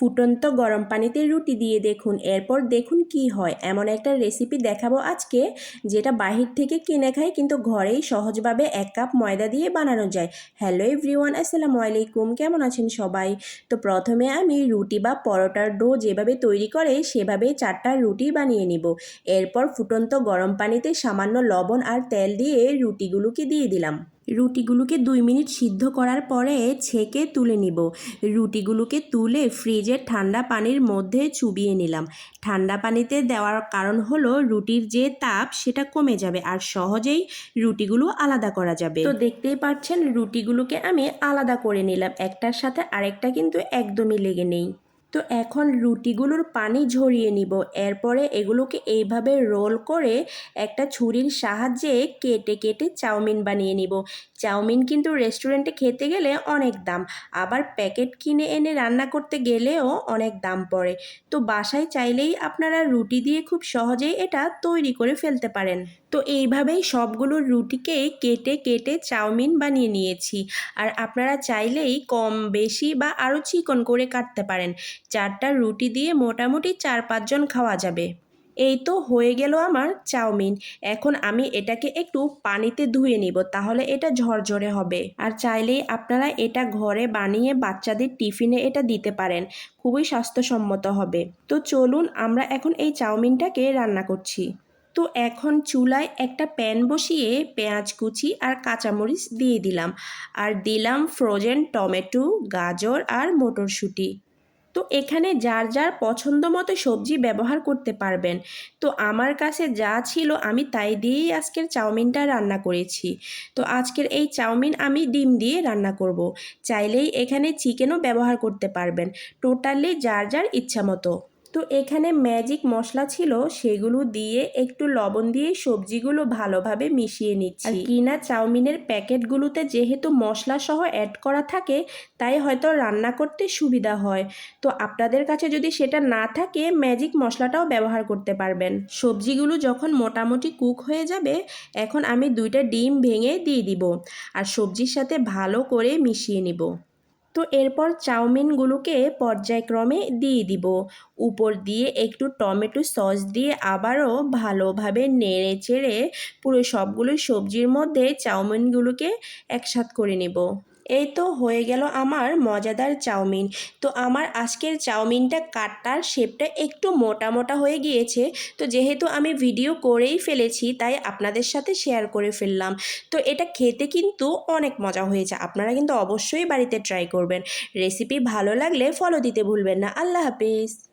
ফুটন্ত গরম পানিতে রুটি দিয়ে দেখুন। এরপর দেখুন কি হয়। এমন একটা রেসিপি দেখাবো আজকে, যেটা বাহির থেকে কিনে খাই কিন্তু ঘরেই সহজভাবে এক কাপ ময়দা দিয়ে বানানো যায়। হ্যালো এভরিওয়ান আসসালামু আলাইকুম। কেমন আছেন সবাই? তো প্রথমে আমি রুটি বা পরোটার ডো যেভাবে তৈরি করে সেভাবে চারটা রুটি বানিয়ে নিব। এরপর ফুটন্ত গরম পানিতে সামান্য লবণ আর তেল দিয়ে রুটিগুলোকে দিয়ে দিলাম। রুটিগুলোকে দুই মিনিট সিদ্ধ করার পরে ছেঁকে তুলে নিব। রুটিগুলোকে তুলে ফ্রিজের ঠান্ডা পানির মধ্যে চুবিয়ে নিলাম। ঠান্ডা পানিতে দেওয়ার কারণ হলো রুটির যে তাপ সেটা কমে যাবে আর সহজেই রুটিগুলো আলাদা করা যাবে। তো দেখতেই পাচ্ছেন রুটিগুলোকে আমি আলাদা করে নিলাম। একটার সাথে আরেকটা কিন্তু একদমই লেগে নেই। তো এখন রুটিগুলোর পানি ঝরিয়ে নিব। এরপরে এগুলোকে এইভাবে রোল করে একটা ছুরির সাহায্যে কেটে কেটে চাউমিন বানিয়ে নিব। চাউমিন কিন্তু রেস্টুরেন্টে খেতে গেলে অনেক দাম। আবার প্যাকেট কিনে এনে রান্না করতে গেলেও অনেক দাম পড়ে। তো বাসায় চাইলেই আপনারা রুটি দিয়ে খুব সহজেই এটা তৈরি করে ফেলতে পারেন। তো এইভাবেই সবগুলো রুটিকে কেটে কেটে চাউমিন বানিয়ে নিয়েছি। আর আপনারা চাইলেই কম, বেশি বা আরও চিকন করে কাটতে পারেন। চারটা রুটি দিয়ে মোটামুটি চার পাঁচজন খাওয়া যাবে। এই তো হয়ে গেল আমার চাউমিন। এখন আমি এটাকে একটু পানিতে ধুয়ে নিব, তাহলে এটা ঝরঝরে হবে। আর চাইলেই আপনারা এটা ঘরে বানিয়ে বাচ্চাদের টিফিনে এটা দিতে পারেন। খুবই স্বাস্থ্যসম্মত হবে। তো চলুন আমরা এখন এই চাউমিনটাকে রান্না করছি। তো এখন চুলায় একটা প্যান বসিয়ে পেঁয়াজ কুচি আর কাঁচামরিচ দিয়ে দিলাম। আর দিলাম ফ্রোজেন টমেটো, গাজর আর মটরশুঁটি। তো এখানে যার যার পছন্দ মতো সবজি ব্যবহার করতে পারবেন। তো আমার কাছে যা ছিল আমি তাই দিয়েই আজকের চাউমিনটা রান্না করেছি। তো আজকের এই চাউমিন আমি ডিম দিয়ে রান্না করব। চাইলেই এখানে চিকেনও ব্যবহার করতে পারবেন। টোটালি যার যার ইচ্ছা মতো। তো এখানে ম্যাজিক মশলা ছিল, সেগুলো দিয়ে একটু লবণ দিয়ে সবজিগুলো ভালোভাবে মিশিয়ে নিচ্ছি। আর কিনা চাউমিনের প্যাকেটগুলোতে যেহেতু মশলা সহ অ্যাড করা থাকে, তাই হয়তো রান্না করতে সুবিধা হয়। তো আপনাদের কাছে যদি সেটা না থাকে ম্যাজিক মশলাটাও ব্যবহার করতে পারবেন। সবজিগুলো যখন মোটামুটি কুক হয়ে যাবে, এখন আমি দুইটা ডিম ভেঙে দিয়ে দিব। আর সবজির সাথে ভালো করে মিশিয়ে নিব। তো এরপর চাউমিনগুলোকে পর্যায়ক্রমে দিয়ে দিব। উপর দিয়ে একটু টমেটো সস দিয়ে আবারও ভালোভাবে নেড়ে চেড়ে পুরো সবগুলো সবজির মধ্যে চাউমিনগুলোকে একসাথ করে নেব। এই তো হয়ে গেল আমার মজাদার চাউমিন। তো আমার আজকের চাউমিনটা কাটার শেপটা একটু মোটা মোটা হয়ে গিয়েছে। তো যেহেতু আমি ভিডিও করেই ফেলেছি, তাই আপনাদের সাথে শেয়ার করে ফেললাম। তো এটা খেতে কিন্তু অনেক মজা হয়েছে। আপনারা কিন্তু অবশ্যই বাড়িতে ট্রাই করবেন। রেসিপি ভালো লাগলে ফলো দিতে ভুলবেন না। আল্লাহ হাফিজ।